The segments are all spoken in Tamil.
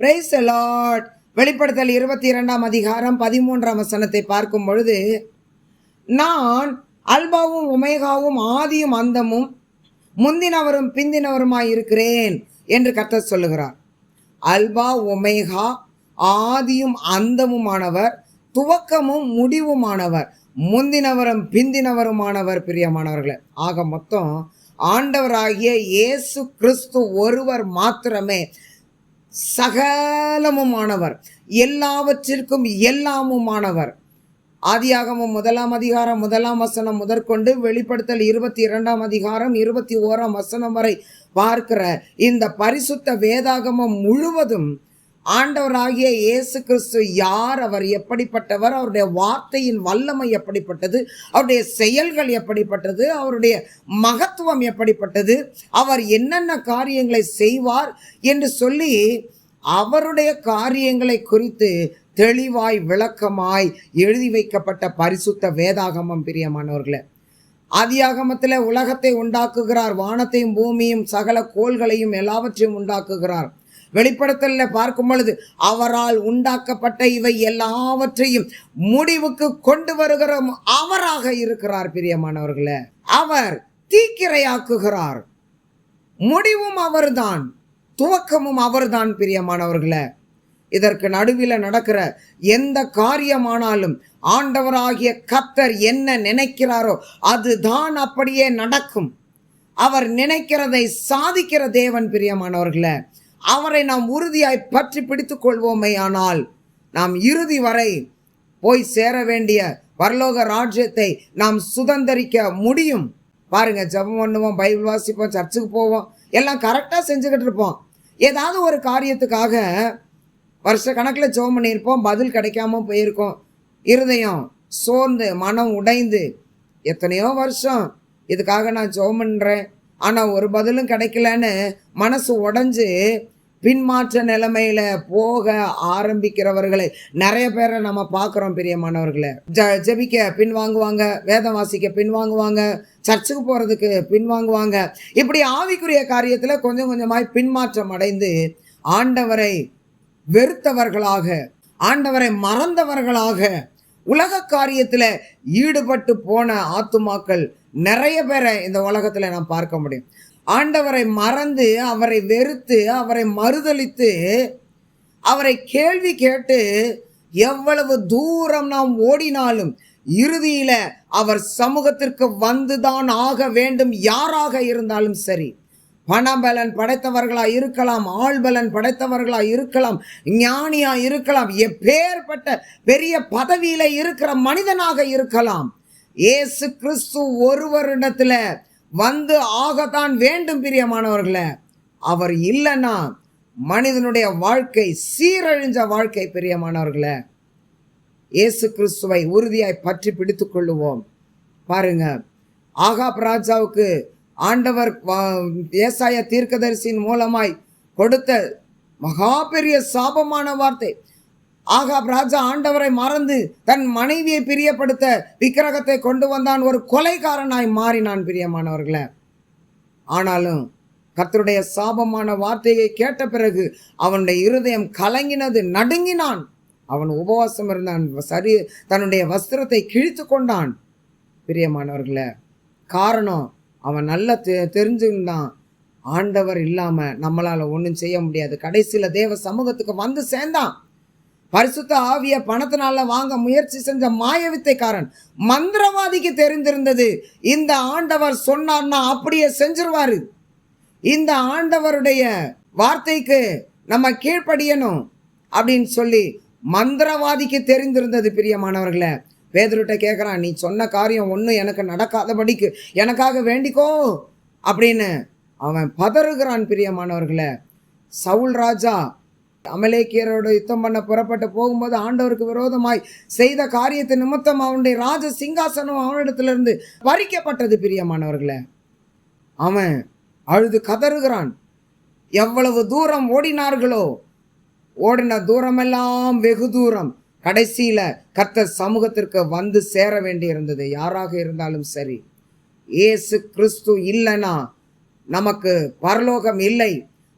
பிரைஸ் லார்ட் வெளிப்படுத்தல் இருபத்தி இரண்டாம் அதிகாரம் பதிமூன்றாம் வசனத்தை பார்க்கும் பொழுது நான் அல்பாவும் உமேகாவும் ஆதியும் அந்தமும் முந்தினவரும் பிந்தினவருமாய் இருக்கிறேன் என்று கர்த்தர் சொல்லுகிறார். அல்பா ஒமேகா ஆதியும் அந்தமுமானவர் துவக்கமும் முடிவுமானவர் முந்தினவரும் பிந்தினவருமானவர் பிரியமானவர்களே. ஆக மொத்தம் ஆண்டவராகிய இயேசு கிறிஸ்து ஒருவர் மாத்திரமே சகலமுமானவர். எல்லாவற்றிற்கும் எல்லாமுமானவர். ஆதியாகமம் முதலாம் அதிகாரம் முதலாம் வசனம் முதற்கொண்டு வெளிப்படுத்தல் இருபத்தி இரண்டாம் அதிகாரம் இருபத்தி ஓராம் வசனம் வரை பார்க்கிற இந்த பரிசுத்த வேதாகமம் முழுவதும் ஆண்டவராகிய இயேசு கிறிஸ்து யார் அவர் எப்படிப்பட்டவர் அவருடைய வார்த்தையின் வல்லமை எப்படிப்பட்டது அவருடைய செயல்கள் எப்படிப்பட்டது அவருடைய மகத்துவம் எப்படிப்பட்டது அவர் என்னென்ன காரியங்களை செய்வார் என்று சொல்லி அவருடைய காரியங்களை குறித்து தெளிவாய் விளக்கமாய் எழுதி வைக்கப்பட்ட பரிசுத்த வேதாகமம் பிரியமானவர்களே. ஆதியாகமத்தில் உலகத்தை உண்டாக்குகிறார் வானத்தையும் பூமியும் சகல கோள்களையும் எல்லாவற்றையும் உண்டாக்குகிறார். வெளிப்படத்தில் பார்க்கும் பொழுது அவரால் உண்டாக்கப்பட்ட இவை எல்லாவற்றையும் முடிவுக்கு கொண்டு வருகிற அவராக இருக்கிறார் பிரியமானவர்களே. அவர் தீக்கிரையாக்குகிறார். முடிவும் அவர்தான் துவக்கமும் அவர்தான் பிரியமானவர்களே. இதற்கு நடுவில் நடக்கிற எந்த காரியமானாலும் ஆண்டவராகிய கத்தர் என்ன நினைக்கிறாரோ அதுதான் அப்படியே நடக்கும். அவர் நினைக்கிறதை சாதிக்கிற தேவன் பிரியமானவர்களே. அவரை நாம் உறுதியாய் பற்றி பிடித்து கொள்வோமே ஆனால் நாம் இறுதி வரை போய் சேர வேண்டிய பரலோக ராஜ்யத்தை நாம் சுதந்திரிக்க முடியும். பாருங்க ஜெபம் பண்ணுவோம் பைபிள் வாசிப்போம் சர்ச்சுக்கு போவோம் எல்லாம் கரெக்டாக செஞ்சுக்கிட்டு இருப்போம். ஏதாவது ஒரு காரியத்துக்காக வருஷ கணக்கில் ஜெபம் பண்ணியிருப்போம் பதில் கிடைக்காம போயிருக்கோம். இருதயம் சோர்ந்து மனம் உடைந்து எத்தனையோ வருஷம் இதுக்காக நான் ஜெபம் பண்ணுறேன் ஆனால் ஒரு பதிலும் கிடைக்கலன்னு மனசு உடஞ்சு பின்மாற்ற நிலைமையில போக ஆரம்பிக்கிறவர்களை நிறைய பேரை நம்ம பார்க்குறோம் பிரியமானவர்களை ஜ ஜெபிக்க பின் வாங்குவாங்க வேதம் வாசிக்க பின் வாங்குவாங்க சர்ச்சுக்கு போகிறதுக்கு பின் வாங்குவாங்க. இப்படி ஆவிக்குரிய காரியத்தில் கொஞ்சம் கொஞ்சமாய் பின்மாற்றம் அடைந்து ஆண்டவரை வெறுத்தவர்களாக ஆண்டவரை மறந்தவர்களாக உலக காரியத்தில் ஈடுபட்டு போன ஆத்துமாக்கள் நிறைய பேரை இந்த உலகத்தில் நாம் பார்க்க முடியும். ஆண்டவரை மறந்து அவரை வெறுத்து அவரை மறுதலித்து அவரை கேள்வி கேட்டு எவ்வளவு தூரம் நாம் ஓடினாலும் இறுதியில அவர் சமூகத்திற்கு வந்துதான் ஆக வேண்டும் யாராக இருந்தாலும் சரி. பணபலன் படைத்தவர்களாக இருக்கலாம் ஆள்பலன் படைத்தவர்களாக இருக்கலாம் ஞானியாக இருக்கலாம் எப்பேற்பட்ட பெரிய பதவியில் இருக்கிற மனிதனாக இருக்கலாம். இயேசு கிறிஸ்து ஒருவரிடத்துல வந்து ஆகத்தான் வேண்டும் பிரியமானவர்களே. அவர் இல்லைன்னா மனிதனுடைய வாழ்க்கை சீரழிஞ்ச வாழ்க்கை பிரியமானவர்களே. இயேசு கிறிஸ்துவை உறுதியாய் பற்றி பிடித்து கொள்ளுவோம். பாருங்க ஆகாப் ராஜாவுக்கு ஆண்டவர் ஏசாய தீர்க்கதரிசியின் மூலமாய் கொடுத்த மகா பெரிய சாபமான வார்த்தை. ஆகாப் ராஜா ஆண்டவரை மறந்து தன் மனைவியை பிரியப்படுத்த விக்கிரகத்தை கொண்டு வந்தான். ஒரு கொலைகாரனாய் மாறினான் பிரியமானவர்களே. ஆனாலும் கத்தருடைய சாபமான வார்த்தையை கேட்ட பிறகு அவனுடைய இருதயம் கலங்கினது நடுங்கினான். அவன் உபவாசம் இருந்தான் சரி தன்னுடைய வஸ்திரத்தை கிழித்து கொண்டான். பிரியமானவர்களே காரணம் அவன் நல்லா தெ தெரிஞ்சுருந்தான். ஆண்டவர் இல்லாமல் நம்மளால் ஒன்றும் செய்ய முடியாது. கடைசியில் தேவ சமூகத்துக்கு வந்து சேர்ந்தான். பரிசுத்த ஆவிய பணத்தினால வாங்க முயற்சி செஞ்ச மாயவித்தைக்காரன் மந்திரவாதிக்கு தெரிந்திருந்தது. இந்த ஆண்டவர் சொன்னார்னா அப்படியே செஞ்சிருவாரு. இந்த ஆண்டவருடைய வார்த்தைக்கு நம்ம கீழ்ப்படியணும் அப்படின்னு சொல்லி மந்திரவாதிக்கு தெரிந்திருந்தது பிரியமானவர்களே. பேதர்கிட்ட கேட்குறான் நீ சொன்ன காரியம் ஒன்றும் எனக்கு நடக்காதபடிக்கு எனக்காக வேண்டிக்கோ அப்படின்னு அவன் பதறுகிறான் பிரியமானவர்களே. சவுல் ராஜா அமலேக்கியரோட யுத்தம் பண்ண புறப்பட்டு போகும்போது ஆண்டவருக்கு விரோதமாய் செய்த காரியத்தை நிமித்தம் அவனுடைய ராஜ சிங்காசனம் அவனிடத்திலிருந்து பறிக்கப்பட்டது பிரியமானவர்களே. அவன் அழுது கதறுகிறான். எவ்வளவு தூரம் ஓடினார்களோ ஓடின தூரமெல்லாம் வெகு தூரம். கடைசியில் கர்த்தர் சமூகத்திற்கு வந்து சேர வேண்டி இருந்தது யாராக இருந்தாலும் சரி. ஏசு கிறிஸ்து இல்லைன்னா நமக்கு பரலோகம் இல்லை.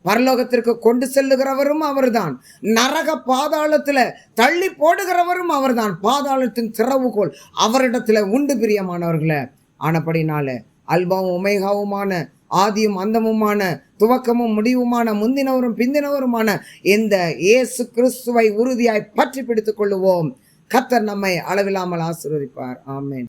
பரலோகத்திற்கு கொண்டு செல்லுகிறவரும் அவர்தான். நரக பாதாளத்தில் தள்ளி போடுகிறவரும் அவர்தான். பாதாளத்தின் திறவுகோல் அவரிடத்தில் உண்டு பிரியமானவர்களே. ஆனப்படினால அல்பாவும் உமேகாவுமான ஆதியும் அந்தமுமான துவக்கமும் முடிவுமான முந்தினவரும் பிந்தினவருமான இந்த இயேசு கிறிஸ்துவை உறுதியாய் பற்றி பிடித்துக் கொள்ளுவோம். கத்தர் நம்மை அளவில்லாமல் ஆசீர்வதிப்பார். ஆமேன்.